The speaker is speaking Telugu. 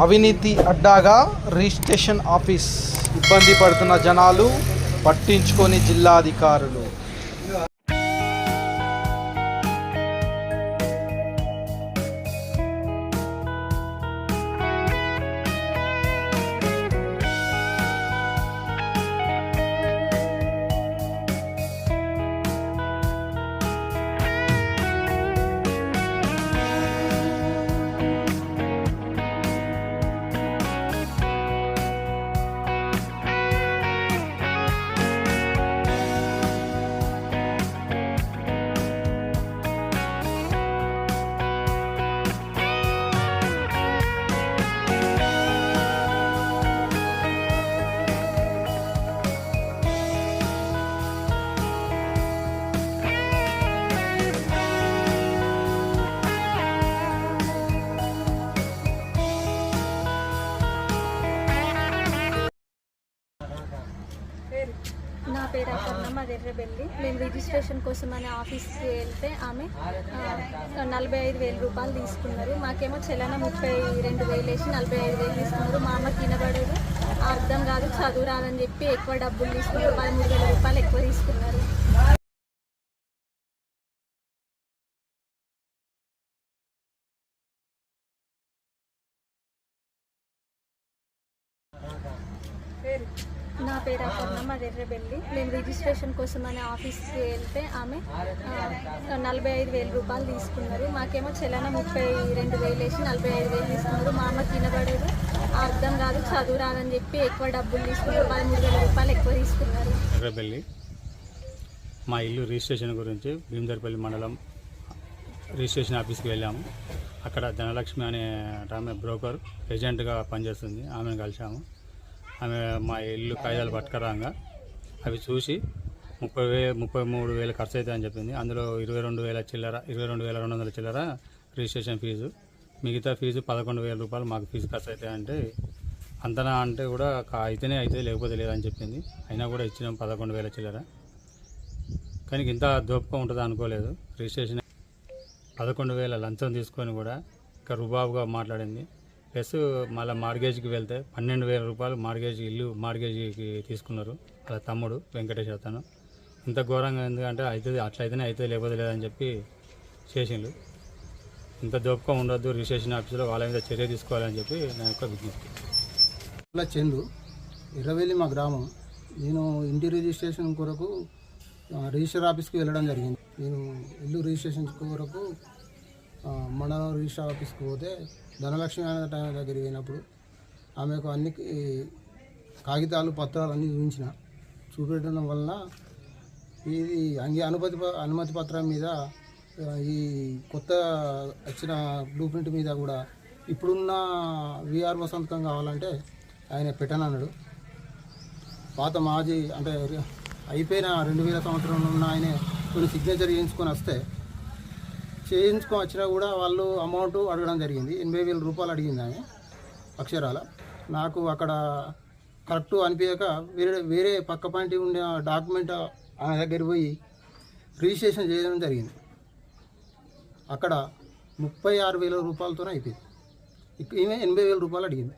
అవినీతి అడ్డాగా రిజిస్ట్రేషన్ ఆఫీస్ ఇబ్బంది పడుతున్న జనాలు పట్టించుకొని జిల్లాధికారులు. నా పేరు అపర్ణ మాది ఎర్రబెల్లి. మేము రిజిస్ట్రేషన్ కోసం అనే ఆఫీస్కి వెళ్తే ఆమె నలభై ఐదు వేల రూపాయలు తీసుకున్నారు. మాకేమో చలన ముప్పై రెండు వేలు వేసి నలభై ఐదు వేలు తీసుకున్నారు. మా అమ్మ తినబడదు అర్థం కాదు చదువు రాదని చెప్పి ఎక్కువ డబ్బులు తీసుకున్నారు. పదమూడు వేల రూపాయలు ఎక్కువ తీసుకున్నారు. నా పేరు అపర్ణ మాది ఎర్రబెల్లి. నేను రిజిస్ట్రేషన్ కోసం అనే ఆఫీస్కి వెళ్తే ఆమె నలభై ఐదు వేల రూపాయలు తీసుకున్నారు. మాకేమో చలన ముప్పై రెండు వేలు వేసి నలభై ఐదు వేలు తీసుకున్నారు. మా అమ్మకి వినబడదు. అర్థం కాదు చదువు రాదని చెప్పి ఎక్కువ డబ్బులు తీసుకున్నారు. పదమూడు వేల రూపాయలు ఎక్కువ తీసుకున్నారు. ఎర్రబెల్లి. మా ఇల్లు రిజిస్ట్రేషన్ గురించి భీమదర్పల్లి మండలం రిజిస్ట్రేషన్ ఆఫీస్కి వెళ్ళాము. అక్కడ ధనలక్ష్మి అనే ఆమె బ్రోకర్ ఏజెంట్గా పనిచేస్తుంది. ఆమెను కలిసాము ఆమె మా ఇల్లు కాగితాలు పట్టుకరాగా అవి చూసి ముప్పై వే ముప్పై మూడు వేలు ఖర్చు అవుతాయని చెప్పింది. అందులో ఇరవై రెండు వేల చిల్లర ఇరవై రెండు వేల రెండు వందల చిల్లర రిజిస్ట్రేషన్ ఫీజు. మిగతా ఫీజు పదకొండు వేల రూపాయలు మాకు ఫీజు ఖర్చు అవుతాయంటే అంతనా అంటే కూడా కా- అయితేనే అయితే లేకపోతే లేదని చెప్పింది. అయినా కూడా ఇచ్చినాం పదకొండు వేల చిల్లర. కానీ ఇంత దోపకం ఉంటుందా అనుకోలేదు. రిజిస్ట్రేషన్ పదకొండు వేల లంచం తీసుకొని కూడా ఇంకా రుబాబుగా మాట్లాడింది. ప్లస్ మళ్ళీ మార్గేజ్కి వెళ్తే పన్నెండు వేల రూపాయలు మార్గేజ్ ఇల్లు మార్గేజ్కి తీసుకున్నారు వాళ్ళ తమ్ముడు వెంకటేష్ అతను. ఇంత ఘోరంగా ఎందుకంటే అవుతుంది అట్లా అయితేనే అయితే లేకపోతే లేదని చెప్పి చేసిండు. ఇంత దోపకం ఉండొద్దు రిజిస్ట్రేషన్ ఆఫీసులో వాళ్ళ మీద చర్య తీసుకోవాలని చెప్పి నా యొక్క విజ్ఞప్తి. ఇలా చందు. ఇరవేలి మా గ్రామం. నేను ఇంటి రిజిస్ట్రేషన్ కొరకు రిజిస్టర్ ఆఫీస్కి వెళ్ళడం జరిగింది. నేను ఇల్లు రిజిస్ట్రేషన్ కొరకు మండలం రిజిస్టర్ ఆఫీస్కి పోతే ధనలక్ష్మి అనే టైం దగ్గరికి పోయినప్పుడు ఆమెకు అన్ని కాగితాలు పత్రాలు అన్నీ చూపించిన. చూపెట్టడం వలన ఇది అంగీ అనుమతి ప- అనుమతి పత్రం మీద ఈ కొత్త వచ్చిన బ్లూ ప్రింట్ మీద కూడా ఇప్పుడున్న విఆర్ఓ సంతకం కావాలంటే ఆయన పెట్టనన్నాడు. పాత మాజీ అంటే అయిపోయిన రెండు వేల సంవత్సరంలో ఉన్న ఆయన కొన్ని సిగ్నేచర్ చేయించుకొని వస్తే చేయించుకొని వచ్చినా కూడా వాళ్ళు అమౌంట్ అడగడం జరిగింది. ఎనభై వేల రూపాయలు అడిగింది ఆమె అక్షరాల. నాకు అక్కడ కరెక్ట్ అనిపించక వేరే వేరే పక్క పాయింట్ ఉండే డాక్యుమెంట్ ఆమె దగ్గర పోయి రిజిస్ట్రేషన్ చేయడం జరిగింది. అక్కడ ముప్పై ఆరు వేల రూపాయలతోనే అయిపోయింది. ఇక ఈమె ఎనభై వేల రూపాయలు అడిగింది.